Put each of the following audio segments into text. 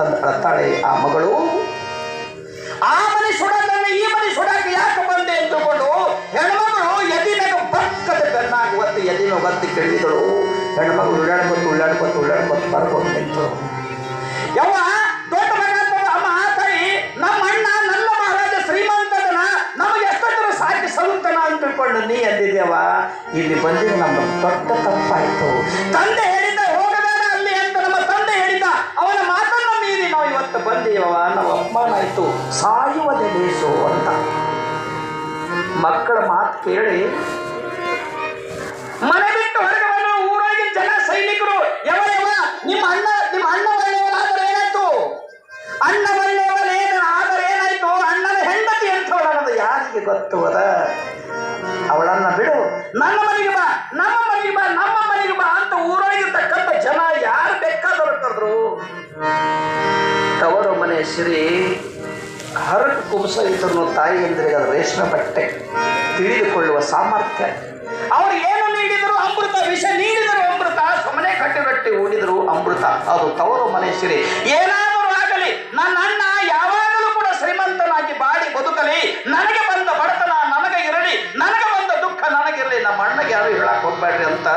ಹಿಂದಿನ ನೆನಪನ್ನು ತೆಗೆದುಕೊಂಡ ಕಣ್ಣಾಗ ನೀರು ತಂದು ಅಳತಾಳೆ ಆ ಮಗಳು. ಆ ಮನೆ ಸುಡೋದನ್ನ ಈ ಮನೆ ಸುಡಕ್ಕೆ ಯಾಕೆ ಬಂದೆ ಎಂದುಕೊಂಡು ಹೆಣ್ಮಗಳು ಎದಿನ ಬಕ್ಕದ ಬೆನ್ನಾಗಿ ಒತ್ತು ಎದಿನ ಒತ್ತಿ ಕೆಳಗಿದಳು ಹೆಣ್ಮಗಳು ಉಳ್ಳಾಡ್ಕೊತು ಉಳ್ಳಾಡ್ಕೊತು ಉಳ್ಳಾಡ್ಕೊತು ಬರ್ಕೊಂಡು ನಿಂತು ಯವ್ವ, ದೊಡ್ಡ ಮಗ ಅಮ್ಮ ತಾಯಿ ನಮ್ಮ ಅಣ್ಣ ನನ್ನ ಮಹಾರಾಜ ಶ್ರೀಮಂತನ ನಮಗೆ ಎಷ್ಟೊತ್ತರ ಸಾಕಿ ಸಲುತ್ತನ ಅಂತ ತಿಳ್ಕೊಂಡು ನೀ ಅಂದಿದ್ಯವ ಇಲ್ಲಿ ಬಂದಿದ್ದು ನಮ್ಮ ದೊಡ್ಡ ತಪ್ಪಾಯಿತು. ತಂದೆ ಮೀರಿ ಬಂದೇವ ನಾವು ಅಪಮಾನ ಆಯ್ತು, ಸಾಯುವುದೇ ಲೇಸು ಅಂತ. ಮಕ್ಕಳ ಮಾತು ಕೇಳಿ, ಮನೆ ಬಿಟ್ಟು ಹೊರಗೆ ಬಂದು ಊರಾಗಿ ಜನ ಸೈನಿಕರು ಯಾವ ಯಾವ ನಿಮ್ಮ ಅಣ್ಣ ನಿಮ್ಮ ಅಣ್ಣ ಒಳ್ಳೆಯವರಾದ್ರೆ ಏನಾಯ್ತು? ಅಣ್ಣ ಒಳ್ಳೆಯವನೇನ ಆದರೆ ಏನಾಯ್ತು? ಅಣ್ಣನ ಹೆಂಡತಿ ಅಂತ ಅನ್ನೋದು ಯಾರಿಗೆ ಗೊತ್ತು ಅದ? ಅವಳನ್ನ ಬಿಡು. ನನ್ನ ಮನೆಗೆ ಬಾ, ನಮ್ಮ ಮನೆಗೆ ಬಾ, ನಮ್ಮ ಮನೆಗೆ ಬಾ ಅಂತ ಊರಾಗಿರ್ತಕ್ಕಂಥ ಜನ ಯಾರು ಬೆಕ್ಕ ಕರೆದ್ರು ತವರು ಮನೆ ಸಿರಿ ಕುಂಸ ಇದ್ರು ತಾಯಿ ಎಂದರೆ ರೇಷ್ಮೆ ಬಟ್ಟೆ ತಿಳಿದುಕೊಳ್ಳುವ ಸಾಮರ್ಥ್ಯ. ಅವರು ಏನು ನೀಡಿದರು ಅಮೃತ, ವಿಷ ನೀಡಿದರು ಅಮೃತ, ಸುಮ್ಮನೆ ಕಟ್ಟಿಗಟ್ಟಿ ಓಡಿದರು ಅಮೃತ. ಅದು ತವರು ಮನೆ ಸಿರಿ ಏನಾದರೂ ಆಗಲಿ, ನನ್ನ ಅಣ್ಣ ಯಾವಾಗಲೂ ಕೂಡ ಶ್ರೀಮಂತನಾಗಿ ಬಾಡಿ ಬದುಕಲಿ. ನನಗೆ ಬಂದ ಬಡತನ ನನಗೆ ಇರಲಿ, ನನಗೆ ನನಗಿರಲಿ, ನಮ್ಮ ಅಣ್ಣಗೆ ಯಾರು ಹೇಳಕ್ಕೆ ಹೋಗ್ಬೇಡ್ರಿ ಅಂತ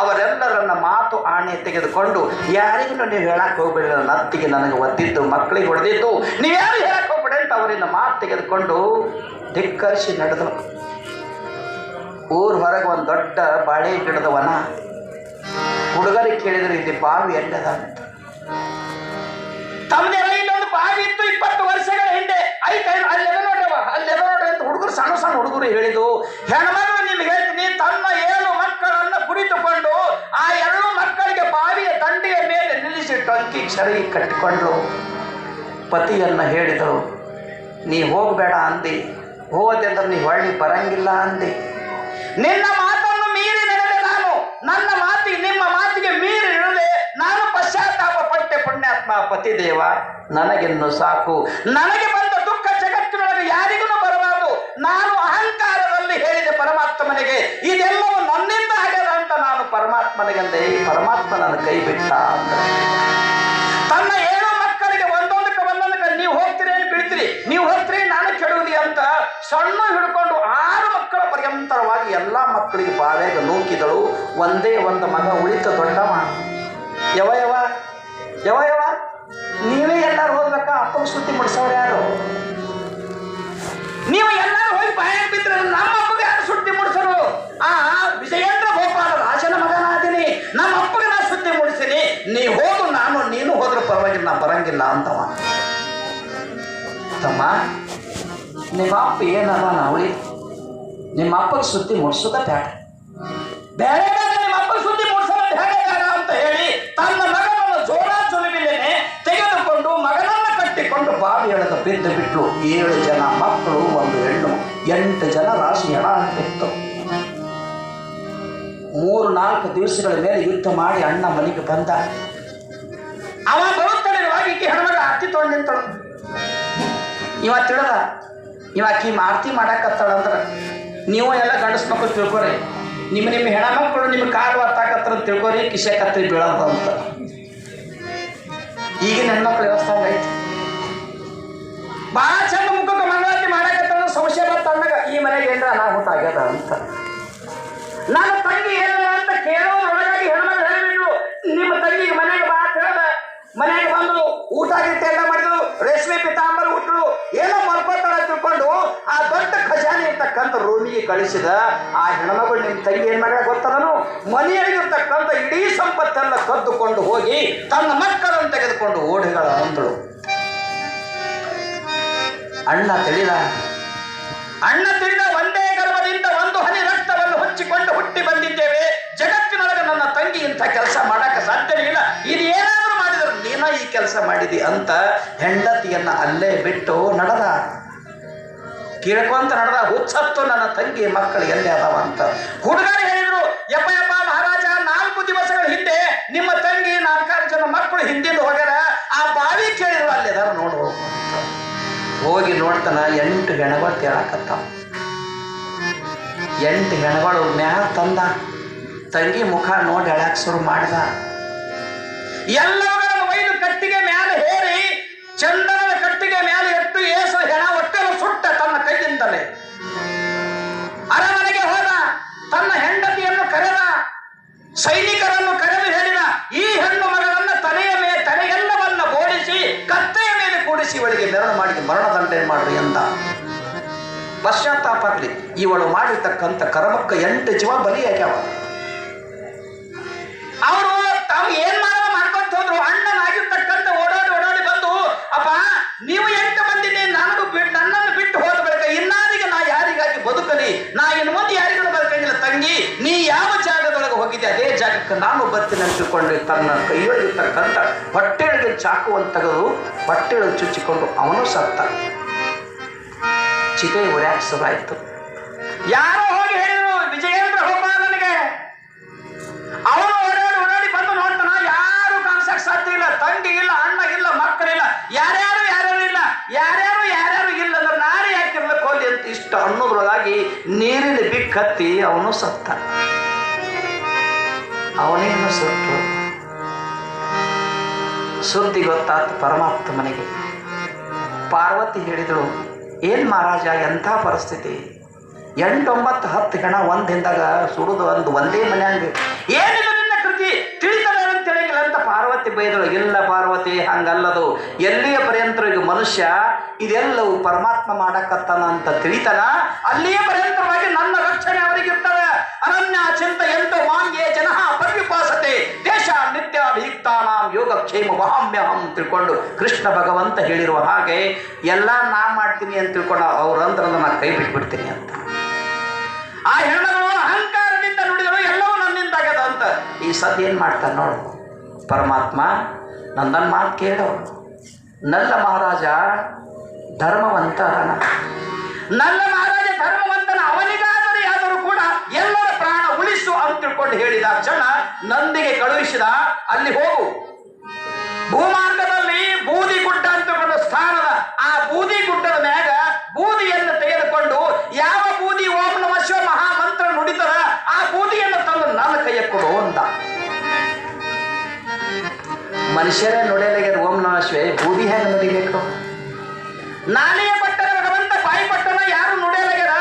ಅವರೆಲ್ಲರನ್ನ ಮಾತು ಆಣೆ ತೆಗೆದುಕೊಂಡು, ಯಾರಿಗೂ ನೀವು ಹೇಳಕ್ ಹೋಗ್ಬೇಡಿ ನನ್ನ ಅತ್ತಿಗೆ ನನಗೆ ಒದ್ದಿದ್ದು ಮಕ್ಕಳಿಗೆ ಹೊಡೆದಿದ್ದು ನೀವ್ಯಾರು ಹೇಳಕ್ಕೆ ಹೋಗ್ಬೇಡಿ ಅಂತ ಅವರಿಂದ ಮಾತು ತೆಗೆದುಕೊಂಡು ಧಿಕ್ಕರಿಸಿ ನಡೆದಳು. ಊರ್ ಹೊರಗೆ ಒಂದು ದೊಡ್ಡ ಬಾಳೆ ಗಿಡದ ವನ. ಹುಡುಗರಿಗೆ ಕೇಳಿದ್ರೆ, ಇಲ್ಲಿ ಬಾವಿ ಎಲ್ಲದ? ತಮ್ಮದೆಲ್ಲ ಇಲ್ಲೊಂದು ಬಾವಿ ಇತ್ತು, ಇಪ್ಪತ್ತು ವರ್ಷಗಳ ಹಿಂದೆ ಆಯ್ತು ಅಲ್ಲೆಲ್ಲ ನೋಡವ ಅಲ್ಲೆಲ್ಲ ನೋಡ್ರಿ ಅಂತ ಹುಡುಗರು, ಸಣ್ಣ ಸಣ್ಣ ಹುಡುಗರು ಹೇಳಿದ್ದು ಹೆಣ್ಮಗಳು ನಿಮ್ಗೆ ಹೇಳ್ತೀನಿ ತನ್ನ ಏಳು ಮಕ್ಕಳನ್ನ ಕುರಿತುಕೊಂಡು ಆ ಎರಡು ಮಕ್ಕಳಿಗೆ ಬಾವಿಯ ದಂಡೆಯ ಮೇಲೆ ನಿಲ್ಲಿಸಿ ಟಂಕಿ ಸರಿ ಕಟ್ಟಿಕೊಂಡ್ರು ಪತಿಯನ್ನ ಹೇಳಿದರು ನೀ ಹೋಗಬೇಡ ಅಂದಿ ಹೋದೆಂದ್ರೆ ನೀ ಹೊಳ್ಳಿ ಬರಂಗಿಲ್ಲ ಅಂದಿ. ನಿನ್ನ ಮಾತನ್ನು ಮೀರಿ ನಡೆದೆ ನಾನು, ನನ್ನ ಮಾತಿಗೆ, ನಿಮ್ಮ ಮಾತಿಗೆ ಮೀರಿ ನಡೆದೆ, ನಾನು ಪಶ್ಚಾತ್ತಾಪ ಪಟ್ಟೆ ಪುಣ್ಯಾತ್ಮ ಪತಿದೇವ, ನನಗಿನ್ನು ಸಾಕು, ನನಗೆ ಬಂದ ದುಃಖ ಜಗತ್ತಿನೊಳಗೆ ಯಾರಿಗೂ ಬರಬಾರದು ನಾನು ಅಹಂಕಾರದಲ್ಲಿ ಹೇಳಿದೆ ಪರಮಾತ್ಮನಿಗೆ, ಇದೆಲ್ಲವೂ ನನ್ನಿಂದ ಆಗ್ಯದ ಅಂತ ನಾನು ಪರಮಾತ್ಮನಿಗಂದೆ ಪರಮಾತ್ಮ ನನ್ನ ಕೈ ಬಿಟ್ಟ ಅಂತ. ತನ್ನ ಏಳು ಮಕ್ಕಳಿಗೆ ಒಂದೊಂದಕ್ಕೆ ಒಂದೊಂದಕ್ಕೆ ನೀವು ಹೋಗ್ತೀರಿ ಅಂತ ಬಿಡ್ತೀರಿ ನೀವು ಹೋಗ್ತೀರಿ, ನಾನು ಕೆಡುವುದಿ ಅಂತ ಸಣ್ಣ ಹಿಡ್ಕೊಂಡು ಆರು ಮಕ್ಕಳ ಪರ್ಯಂತರವಾಗಿ ಎಲ್ಲ ಮಕ್ಕಳಿಗೆ ಬಾವೆಗೆ ನೂಕಿದಳು. ಒಂದೇ ಒಂದು ಮಗ ಉಳಿತ ದೊಡ್ಡವ. ಯವ ಯವ? ಯವ ಯವ? ನೀವೇ ಎಲ್ಲರೂ ಹೋಗ್ಬೇಕಾ? ಅಪ್ಪನ ಸುದ್ದಿ ಮುಡ್ಸೋರು ಯಾರು? ನೀವು ಎಲ್ಲರೂ ಹೋಗಿ ಬಾಯಾಗ ಬಿದ್ರೆ ನಮ್ಮ ಅಪ್ಪಗೆ ಯಾರು ಸುದ್ದಿ ಮೂಡಿಸರು? ಆ, ವಿಜಯೇಂದ್ರ ಗೋಪಾಲ ರಾಜನ ಮಗನಾದಿನಿ. ನಮ್ಮ ಅಪ್ಪಗೆ ನಾ ಸುದ್ದಿ ಮೂಡಿಸಿನಿ ನೀ ಹೋದು ನಾನು, ನೀನು ಹೋದ್ರ ಪರವಾಗಿಲ್ಲ, ನಾ ಬರಂಗಿಲ್ಲ ಅಂತವ. ತಮ್ಮ, ನಿಮ್ಮ ಅಪ್ಪ ಏನದ ನಾವಳಿ? ನಿಮ್ಮ ಅಪ್ಪಗೆ ಸುದ್ದಿ ಮೂಡಿಸೋದ ಬೇರೆ ಬೇಡ ನಿಮ್ಮ ಅಪ್ಪಗೆ ಸುದ್ದಿ ಮೂಡಿಸೋದ ಬೇಡ ಅಂತ ಹೇಳಿ ತನ್ನ ಕಟ್ಟಿಕೊಂಡು ಬಾವಿ ಎಳೆದ ಬಿದ್ದು ಬಿಟ್ಟು ಏಳು ಜನ ಮಕ್ಕಳು, ಒಂದು ಹೆಣ್ಣು, ಎಂಟು ಜನ ರಾಶಿ ಹಣ ಇತ್ತು ಮೂರು, ನಾಲ್ಕು ದಿವಸಗಳ ಮೇಲೆ ಯುದ್ಧ ಮಾಡಿ ಅಣ್ಣ ಮನೆಗೆ ಬಂದ. ಅವ ಈಕೆ ಹೆಣ್ಮಗ ಆರ್ತಿ ತೊಗೊಂಡು ನಿಂತಳು. ಇವ ಆಕಿ ಆರತಿ ಮಾಡಾಕತ್ತಾಳ ಅಂದ್ರೆ, ನೀವು ಎಲ್ಲ ಗಂಡಸ್ ಮಕ್ಕಳು ತಿಳ್ಕೊರಿ. ನಿಮ್ಮ ನಿಮ್ಮ ಹೆಣ್ಮಕ್ಳು ನಿಮ್ಮ ಕಾಲು ಹೊತ್ತಾಕತ್ತಾರ ಅಂತ ತಿಳ್ಕೊರಿ, ಕಿಸೆ ಕತ್ರಿ ಬೀಳೋದು ಅಂತ ಈಗಿನ ಹೆಣ್ಮಕ್ಳು ವ್ಯವಸ್ಥೆ ಐತಿ ಭಾಳ ಚಂದ ಮುಖಕ್ಕೆ ಮಂಗಳಾರತಿ ಸಮಸ್ಯೆ ಸಂಶಯ ಬರ್ತಂದಾಗ ಈ ಮನೆಗೆ ಏನ್ರ ಅನಾಹುತ ಆಗ್ಯದ ಅಂತ. ನನ್ನ ತಂಗಿ ಏನ ಅಂತ ಕೇಳೋ ಕೇಳೋದ್ರೊಳಗಾಗಿ ಹೆಣ್ಮಕ್ಳು ಹೇಳಿಬಿಟ್ರು ನಿಮ್ಮ ತಂಗಿಗೆ ಮನೆಗೆ ಬಾ ಅಂತ ಹೇಳ್ದ. ಮನೆಗೆ ಬಂದು ಊಟ ಗೀಟ ಎಲ್ಲ ಮಾಡಿದ್ರು, ರೇಷ್ಮೆ ಪಿತಾಂಬರ ಹುಟ್ಟರು, ಏನೋ ಮಲ್ಕೋತಾಳ ತಿಳ್ಕೊಂಡು ಆ ದೊಡ್ಡ ಖಜಾನೆ ಇರ್ತಕ್ಕಂಥ ರೋಮಿಗೆ ಕಳಿಸಿದ ಆ ಹೆಣ್ಮಗಳು ನಿಮ್ಮ ತಂಗಿ ಏನ್ ಮಾಡ್ಯಾಳ ಗೊತ್ತದನು ಮನೆಯಲ್ಲಿರ್ತಕ್ಕಂಥ ಇಡೀ ಸಂಪತ್ತೆಲ್ಲ ಕದ್ದುಕೊಂಡು ಹೋಗಿ ತನ್ನ ಮಕ್ಕಳನ್ನು ತೆಗೆದುಕೊಂಡು ಓಡಿಗಳ ಅಂದಳು. ಅಣ್ಣ ತಿಳಿದ? ಅಣ್ಣ ತಿಳಿದ ಒಂದೇ ಗರ್ಭದಿಂದ ಒಂದು ಹನಿ ರಕ್ತವನ್ನು ಹೊಚ್ಚಿಕೊಂಡು ಹುಟ್ಟಿ ಬಂದಿದ್ದೇವೆ. ಜಗತ್ತಿನೊಳಗೆ ನನ್ನ ತಂಗಿ ಇಂಥ ಕೆಲಸ ಮಾಡಕ್ಕೆ ಸಾಧ್ಯವಿಲ್ಲ ಇದು ಏನಾದರೂ ಮಾಡಿದ್ರು, ನೀನ ಈ ಕೆಲಸ ಮಾಡಿದಿ ಅಂತ ಹೆಂಡತಿಯನ್ನ ಅಲ್ಲೇ ಬಿಟ್ಟು ನಡೆದ. ಕೇಳ್ಕೊಂತ ನಡೆದ. ಹುಚ್ಚತ್ತು ನನ್ನ ತಂಗಿ ಮಕ್ಕಳು ಎಲ್ಲಿ ಅದಾವ ಅಂತ. ಹುಡುಗರು ಹೇಳಿದ್ರು, ಯಪ್ಪ ಯಪ್ಪ ಮಹಾರಾಜ, ನಾಲ್ಕು ದಿವಸಗಳ ಹಿಂದೆ ನಿಮ್ಮ ತಂಗಿ ನಾಲ್ಕಾರು ಜನ ಮಕ್ಕಳು ಹಿಂದಿಂದ ಹೋಗ್ಯಾರ. ಆ ಬಾವಿ ಕೇಳಿದ್ರು, ಅಲ್ಲಿದಾರ ನೋಡು. ಹೋಗಿ ನೋಡ್ತಾನ, ಎಂಟು ಹೆಣಗಳು ತೇಳಕತ್ತಾವ ಎಂಟು ಹೆಣಗಳು ಮ್ಯಾಲ ತಂದ, ತಂಗಿ ಮುಖ ನೋಡಿ ಎಳಕ್ ಶುರು ಮಾಡ್ದ. ಎಲ್ಲವರ ಒಯ್ದು ಕಟ್ಟಿಗೆ ಮ್ಯಾಲ ಹೇರಿ, ಚಂದನದ ಕಟ್ಟಿಗೆ ಮ್ಯಾಲ ಎತ್ತು ಏಸು ಹೆಣ ಒಟ್ಟೆಲ್ಲ ಸುಟ್ಟ ತನ್ನ ಕೈಯಿಂದಲೇ. ಅರಮನೆಗೆ ಹೋದ, ತನ್ನ ಹೆಂಡತಿಯನ್ನು ಕರೆದ, ಸೈನಿಕರನ್ನು ಕರೆದು ಹೇಳಿದ ಈ ಹೆಣ್ಣು ಮಗಳನ್ನ ತಲೆಯ ಮೇಲೆ ತಲೆಯೆಲ್ಲವನ್ನ ಬೋಳಿಸಿ ಕತ್ತೆಯ ಇವಳಿಗೆ ಮೆರಣ ಮಾಡಿ ಮರಣದಂಡನೆ ಮಾಡ್ರಿ ಅಂತ. ಪಶ್ಚಾತ್ತಾಪ ಆಗ್ಲಿ ಇವಳು ಮಾಡಿರ್ತಕ್ಕಂಥ ಕರ್ಮಕ್ಕ ಎಂಟು ಜೀವ ಬಲಿಯಾಗ್ಯಾವ. ಅವರು ತಾವು ಏನ್ ಮಾಡೋ ಮಾಡ್ಕೊಂತ ಹೋದ್ರು? ಅಣ್ಣನಾಗಿರ್ತಕ್ಕಂಥ ಓಡಾಡಿ ಓಡಾಡಿ ಬಂದು, ಅಪ್ಪ, ನೀವು ಎಂಟು ಮಂದಿನೇ ನನಗೂ ಬಿಟ್ಟು ನನ್ನನ್ನು ಬಿಟ್ಟು ಹೋದ ಬಳಿಕ ಇನ್ನಾರಿಗೆ ನಾ ಯಾರಿಗಾಗಿ ಬದುಕಲಿ? ನಾ ಇನ್ನು ತಂಗಿ, ನೀ ಯಾವ ಜಾಗದೊಳಗೆ ಹೋಗಿದೆ ಅದೇ ಜಾಗಕ್ಕೆ ನಾನು ಬರ್ತೀನಿ ಅಂತಕೊಂಡು ತನ್ನ ಕೈಯೊಳಗಿರ್ತಕ್ಕಂಥ ಹೊಟ್ಟೆಯೊಳಗೆ ಚಾಕುವನ್ನು ತೆಗೆದು ಹೊಟ್ಟೆಯೊಳಗೆ ಚುಚ್ಚಿಕೊಂಡು ಅವನು ಸತ್ತ. ಚಿತೆ ಉರ್ಯಾಕ್ ಯಾರು ಯಾರೋ ಹೋಗಿ ಹೇಳಿದ್ರು, ವಿಜಯೇಂದ್ರ ಹೋಗ ನನಗೆ. ಅವನು ಓಡಾಡಿ ಓಡಾಡಿ ಬಂದು ನೋಡ್ತಾನ, ಯಾರು ಕಾಣಿಸಕ್ ಸಾಧ್ಯ ಇಲ್ಲ. ತಂಗಿ ಇಲ್ಲ, ಅಣ್ಣ ಇಲ್ಲ, ಮಕ್ಕಳಿಲ್ಲ. ಯಾರ್ಯಾರು ಯಾರ್ಯಾರು ಇಲ್ಲ? ಯಾರ್ಯಾರು ಯಾರ್ಯಾರು ಇಲ್ಲ ಅನ್ನೋದ್ರೊಳಗಾಗಿ ನೀರಿನ ಬಿಕ್ಕತ್ತಿ ಅವನು ಸತ್ತ. ಅವನೇನು ಸತ್ತು. ಸುದ್ದಿ ಗೊತ್ತಾತು ಪರಮಾತ್ಮನಿಗೆ ಪಾರ್ವತಿ ಹೇಳಿದಳು, ಏನ್ ಮಹಾರಾಜ, ಎಂಥ ಪರಿಸ್ಥಿತಿ? ಎಂಟೊಂಬತ್ತು ಹತ್ತು ಹೆಣ ಒಂದ್ ಹಿಂದಾಗ ಸುಡುದು ಒಂದು ಒಂದೇ ಮನ್ಯಾಂಗ ಏನಿಲ್ಲ ನಿನ್ನ ಕೃತಿ? ತಿಳಿತಾರೆ ಅಂತ ಹೇಳಿಲ್ಲ ಅಂತ ಪಾರ್ವತಿ ಬೈದಳು. ಇಲ್ಲ ಪಾರ್ವತಿ, ಹಂಗಲ್ಲದು. ಎಲ್ಲಿಯ ಪರ್ಯಂತರಿಗೆ ಮನುಷ್ಯ? ಇದೆಲ್ಲವೂ ಪರಮಾತ್ಮ ಮಾಡಕತ್ತಾನ ಅಂತ ತಿಳಿತನ ಅಲ್ಲಿಯೇ ಪರ್ಯಂತರವಾಗಿ ನನ್ನ ರಕ್ಷಣೆ ಅವರಿಗಿರ್ತದೆ. ಅನನ್ಯ ಚಿಂತ ಎಂತ ಮಾಂಗ್ಯೆ ಜನ ಪರ್ಯುಪಾಸತೆ. ದೇಶ ನಿತ್ಯ ಅಭಿಯುಕ್ತಾನ ಯೋಗಕ್ಷೇಮ ವಾಹಮ್ಯಹಂ ತಿಳ್ಕೊಂಡು ಕೃಷ್ಣ ಭಗವಂತ ಹೇಳಿರುವ ಹಾಗೆ ಎಲ್ಲ ನಾ ಮಾಡ್ತೀನಿ ಅಂತ ತಿಳ್ಕೊಂಡು ಅವರಂದ್ರೆ ನನ್ನ ಕೈ ಬಿಟ್ಬಿಡ್ತೀನಿ ಅಂತ. ಆ ಹೆಣ್ಣು ಅಹಂಕಾರದಿಂದ ನುಡಿದಳು, ಎಲ್ಲವೂ ನನ್ನಿಂದಾಗದ ಅಂತ. ಈ ಸದ್ ಏನು ಮಾಡ್ತಾನೆ ನೋಡು. ಪರಮಾತ್ಮ ನನ್ನ ಮಾತು ಕೇಳು. ನಲ್ಲ ಮಹಾರಾಜ ಧರ್ಮವಂತ ಅದನ ನನ್ನ ಮಹಾರಾಜ ಧರ್ಮವಂತನ ಅವನಿಗಾದರೆ ಆದರೂ ಕೂಡ ಎಲ್ಲರ ಪ್ರಾಣ ಉಳಿಸು ಅಂತ ತಿಳ್ಕೊಂಡು ಹೇಳಿದ ಕ್ಷಣ ನಂದಿಗೆ ಕಳುಹಿಸಿದ, ಅಲ್ಲಿ ಹೋಗು. ಭೂಮಾರ್ಗದಲ್ಲಿ ಬೂದಿ ಗುಡ್ಡ ಅಂತ ಸ್ಥಾನದ ಆ ಬೂದಿ ಗುಡ್ಡದ ಮ್ಯಾಗ ಬೂದಿಯನ್ನು ತೆಗೆದುಕೊಂಡು ಯಾವ ಬೂದಿ ಓಂ ಶಿವ ಮಹಾಮಂತ್ರ ನುಡಿತರ ಆ ಬೂದಿಯನ್ನು ತಂದು ನನ್ನ ಕೈಯ ಕೊಡು ಅಂತ. ಮನುಷ್ಯರೇ ನುಡಿಯಲಾಗ್ಯಾರ ಓಂ ನಮ ಬೂದಿ ಹೆಂಗೆ ನುಡಿಬೇಕು? ನಾಲಿಗೆ ಪಟ್ಟಣ ಭಗವಂತ, ಬಾಯಿ ಪಟ್ಟಣ ಯಾರು ನುಡಿಯಲಾಗ್ಯದ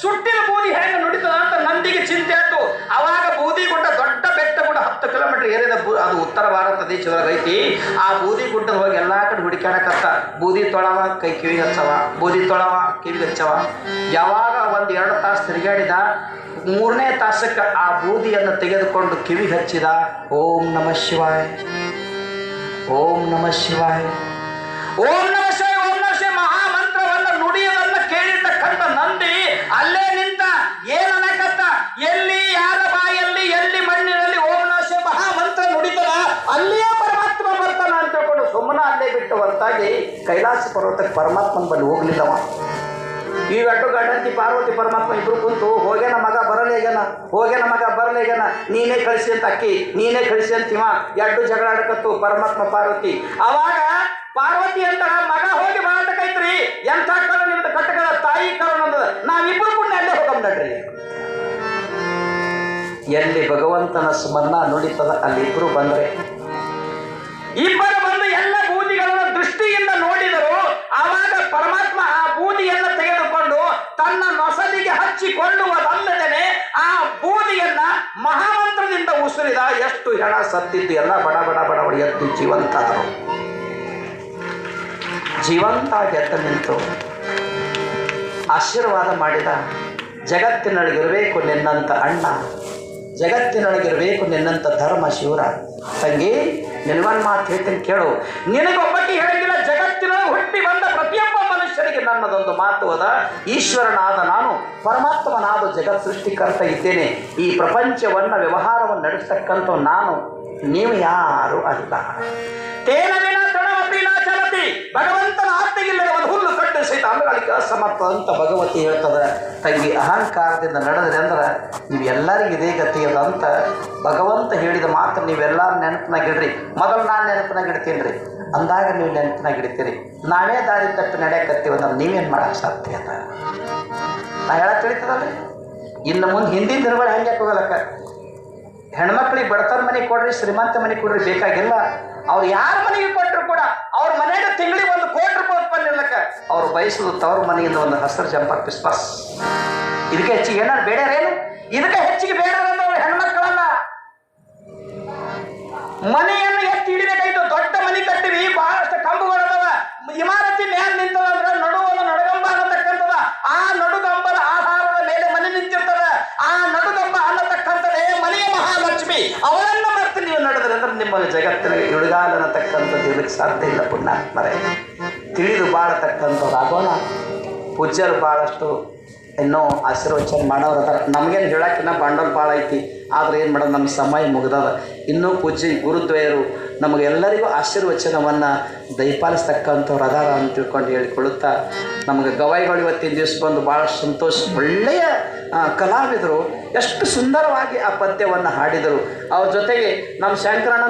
ಸುಟ್ಟಿನ ಬೂದಿ ಹೇಗೆ ನುಡಿತದ ಅಂತ ನಂದಿಗೆ ಚಿಂತೆ ಆಯ್ತು. ಅವಾಗ ಬೂದಿ ಗುಡ್ಡ, ದೊಡ್ಡ ಬೆಟ್ಟ ಗುಡ್ಡ ಹತ್ತು ಕಿಲೋಮೀಟರ್ ಏರಿದ ಅದು ಉತ್ತರ ಭಾರತ ದೇಶದೊಳಗೆ ಐತಿ. ಆ ಬೂದಿ ಗುಡ್ಡ ಹೋಗಿ ಎಲ್ಲಾ ಕಡೆ ಹುಡುಕ್ಯಾಡಕತ್ತ. ಬೂದಿ ತೊಳವ, ಕೈ ಕಿವಿ ಹಚ್ಚವ, ಬೂದಿ ತೊಳವ ಕಿವಿ ಹಚ್ಚವ. ಯಾವಾಗ ಒಂದು ಎರಡು ತಾಸು ತಿರುಗಾಡಿದ, ಮೂರನೇ ತಾಸಕ್ಕೆ ಆ ಬೂದಿಯನ್ನು ತೆಗೆದುಕೊಂಡು ಕಿವಿ ಹಚ್ಚಿದ, ಓಂ ನಮ ಶಿವಾಯ್, ಓಂ ನಮ ಶಿವಾಯ್. ಓಂ ನಮ ಶಿವಾಯ ಓಂ ನಮ ಶಿವಾಯ ಮಹಾಮಂತ್ರವನ್ನು ನುಡಿಯೋದನ್ನ ಕೇಳಿರ್ತಕ್ಕಂಥ ನಂದಿ ಅಲ್ಲೇ ನಿಂತ ಏನನ್ನಕತ್ತ ಎಲ್ಲಿ ಯಾರ ಬಾಯಲ್ಲಿ ಎಲ್ಲಿ ಮಣ್ಣಿನಲ್ಲಿ ಓಂ ನಮ ಶಿವ ಮಹಾಮಂತ್ರ ನುಡಿತದ ಅಲ್ಲಿಯೇ ಪರಮಾತ್ಮ ಬರ್ತಾನ ಅಂತ ಸುಮ್ಮನೆ ಅಲ್ಲೇ ಬಿಟ್ಟು ಹೊರತಾಗಿ ಕೈಲಾಸ ಪರ್ವತಕ್ಕೆ ಪರಮಾತ್ಮನ ಬಳಿ ಹೋಗ್ಲಿಲ್ಲವ. ಇವೆಟ್ಟು ಗಂಡಂತಿ ಪಾರ್ವತಿ ಪರಮಾತ್ಮ ಇಬ್ರು ಕುಂತು ಹೋಗ್ಯಾನ ಮಗ ಬರಲೇಗನ ಹೋಗ್ಯಾನ ಮಗ ಬರಲೇಗನ ನೀನೇ ಕಳಿಸಿ ಅಂತ ಅಕ್ಕಿ, ನೀನೇ ಕಳಿಸಿ ಅಂತೀವ ಎಡ್ಡು ಜಗಳ ಆಡಕತ್ತು ಪರಮಾತ್ಮ ಪಾರ್ವತಿ. ಅವಾಗ ಪಾರ್ವತಿ ಅಂತ ಮಗ ಹೋಗಿ ಬಾಟಕೈತ್ರಿ ಎಂಥ ಕರು ನಿಮ್ದು ಕಟ್ಟಕದ ತಾಯಿ ಕರು ನಮ್ದು, ನಾವಿಬ್ರು ಕೂಡ ಅಲ್ಲೇ ಹೋಗಮ್ ನಡ್ರಿ. ಎಲ್ಲಿ ಭಗವಂತನ ಸ್ಮರಣ ನುಡಿತದ ಅಲ್ಲಿ ಇಬ್ರು ಬಂದ್ರೆ. ಇಬ್ಬರು ದೃಷ್ಟಿಯಿಂದ ನೋಡಿದರು ಆವಾಗ ಪರಮಾತ್ಮ ಆ ಬೂದಿಯನ್ನು ತೆಗೆದುಕೊಂಡು ತನ್ನ ನೊಸಲಿಗೆ ಹಚ್ಚಿಕೊಳ್ಳುವುದಲ್ಲದೆ ಆ ಬೂದಿಯನ್ನ ಮಹಾಮಂತ್ರದಿಂದ ಉಸಿರಿದ ಎಷ್ಟು ಹೆಣ ಸತ್ತಿತ್ತು ಎಲ್ಲ ಬಡ ಬಡ ಬಡ ಎದ್ದು ಜೀವಂತಾದರು ಜೀವಂತ ಗೆದ್ದ ನಿಂತು ಆಶೀರ್ವಾದ ಮಾಡಿದ ಜಗತ್ತಿನೊಳಗಿರಬೇಕು ನಿನ್ನಂತ ಅಣ್ಣ, ಜಗತ್ತಿನೊಳಗಿರಬೇಕು ನಿನ್ನಂತ ಧರ್ಮ ಶಿವರ. ತಂಗಿ ನಿಲ್ವನ್ ಮಾತು ಹೇಳ್ತೀನಿ ಕೇಳು. ನಿನಗೊಬ್ಬಕ್ಕೆ ಹೇಳಂಗಿಲ್ಲ ಜಗತ್ತಿನೊಳಗೆ ಹುಟ್ಟಿ ಬಂದ ಪ್ರತಿಯೊಬ್ಬ ನನ್ನದೊಂದು ಮಾತು ಅದ ಈಶ್ವರನಾದ ನಾನು ಪರಮಾತ್ಮನಾದ ಜಗತ್ ಸೃಷ್ಟಿಕರ್ತ ಇದ್ದೇನೆ. ಈ ಪ್ರಪಂಚವನ್ನ ವ್ಯವಹಾರವನ್ನು ನಡೆಸ್ತಕ್ಕಂಥ ನಾನು, ನೀವು ಯಾರು ಅಲ್ಲ ತೇನವಿನ ಚಲತಿ, ಭಗವಂತನ ಆಜ್ಞೆಗಿಲ್ಲದ ಒಂದು ಹುಲ್ಲು ಅಂತ ಭಗವತಿ ಹೇಳ್ತದ. ತಂಗಿ ಅಹಂಕಾರದಿಂದ ನಡೆದ್ರೆ ಅಂದ್ರೆ ನೀವು ಎಲ್ಲರಿಗೂ ಇದೇ ಗತಿ ಅದ ಅಂತ ಭಗವಂತ ಹೇಳಿದ ಮಾತ್ರ ನೀವೆಲ್ಲರೂ ನೆನಪಿನಾಗಿಡ್ರಿ. ಮೊದಲು ನಾನು ನೆನಪಿನಾಗಿಡ್ತೀನಿ ರೀ ಅಂದಾಗ ನೀವು ನೆನಪಿನಾಗಿಡ್ತೀರಿ ನಾವೇ ದಾರಿ ತಪ್ಪಿ ನಡೆಯಕತ್ತೀವಿ ಅಂದ್ರೆ ನೀವೇನು ಮಾಡಕ್ಕೆ ಸಾಧ್ಯ ಅಂತ ನಾ ಹೇಳಕ್ಕೆ ತಿಳಿತದಲ್ಲ ಇನ್ನು ಮುಂದೆ ಹಿಂದಿನ ದಿನಗಳು ಹೆಂಗೆ ಹೋಗಲಕ್ಕ? ಹೆಣ್ಮಕ್ಳಿಗೆ ಬಡತನ ಮನೆ ಕೊಡ್ರಿ, ಶ್ರೀಮಂತ ಮನೆ ಕೊಡ್ರಿ ಬೇಕಾಗಿಲ್ಲ. ಅವ್ರು ಯಾರ ಮನೆಗೆ ಕೊಟ್ಟರು ಕೂಡ ಅವ್ರ ಮನೆಯಾಗ ತಿಂಗಳಿಗೆ ಒಂದು ಕೋಟಿ ರೂಪಾಯಿ ಇರ್ಲಕ್ಕ. ಅವ್ರು ಬಯಸೋದು ತವ್ರ ಮನೆಯಿಂದ ಒಂದು ಹಸಿರು ಜಂಪರ್ ಪಿಸ್ಪಾಸ್. ಇದಕ್ಕೆ ಹೆಚ್ಚಿಗೆ ಏನಾರು ಬೇಡರೇನು ಇದಕ್ಕೆ ಹೆಚ್ಚಿಗೆ ಬೇಡ ಹೆಣ್ಮಕ್ಳನ್ನ ಮನೆಯನ್ನು ಎತ್ತಿ ಹಿಡಿಬೇಕಾಯ್ತು ದೊಡ್ಡ ಮನೆ ಕಟ್ಟಿವಿ ಬಹಳಷ್ಟು ಕಂಬಗಳದಾವ ಇಮಾರತಿ ಮ್ಯಾಲ ನಿಂತದ ಅಂದ್ರೆ ನಡುವಲ್ಲ ನಡುಗಂಬ ಅನ್ನತಕ್ಕಂಥದ ಆ ನಡುಗಂಬದ ಆಧಾರದ ಮೇಲೆ ಮನೆ ನಿಂತಿರ್ತದ ಆ ನಡುಗಂಬ ಅನ್ನತಕ್ಕಂಥದ್ದೇ ಮನೆಯ ಮಹಾಲಕ್ಷ್ಮಿ ಅವಳನ್ನ ಮತ್ತೆ ನೀವು ನಿಮ್ಮ ಜಗತ್ತಿನ ಇಳುಗಾಲ ಅನ್ನತಕ್ಕಂಥದ್ದು ಇರಲಿಕ್ಕೆ ಸಾಧ್ಯ ಇಲ್ಲ ಪುಣ್ಯಾತ್ಮರೇ. ತಿಳಿದು ಬಾಳತಕ್ಕಂಥವ್ರು ಆಗೋಣ ಪೂಜ್ಯರು ಭಾಳಷ್ಟು ಇನ್ನೂ ಆಶೀರ್ವಚನ ಮಾಡೋರು ಅದಾರ ನಮಗೇನು ಹೇಳೋಕ್ಕಿನ್ನ ಬಂಡಲ್ ಭಾಳ ಐತಿ ಆದ್ರೆ ಏನು ಮಾಡೋದು ನಮ್ಮ ಸಮಯ ಮುಗ್ದದ. ಇನ್ನೂ ಪೂಜ್ಯ ಗುರುದ್ವಯರು ನಮಗೆಲ್ಲರಿಗೂ ಆಶೀರ್ವಚನವನ್ನು ದಯಪಾಲಿಸ್ತಕ್ಕಂಥವ್ರು ಅದಾರ ಅಂತ ತಿಳ್ಕೊಂಡು ಹೇಳಿಕೊಳ್ಳುತ್ತಾ ನಮಗೆ ಗವಾಯಿಗಳು ಇವತ್ತಿನ ದಿವಸ ಬಂದು ಭಾಳ ಸಂತೋಷ, ಒಳ್ಳೆಯ ಕಲಾವಿದರು. ಎಷ್ಟು ಸುಂದರವಾಗಿ ಆ ಪದ್ಯವನ್ನು ಹಾಡಿದರು. ಅವ್ರ ಜೊತೆಗೆ ನಮ್ಮ ಶಂಕರಣ್ಣ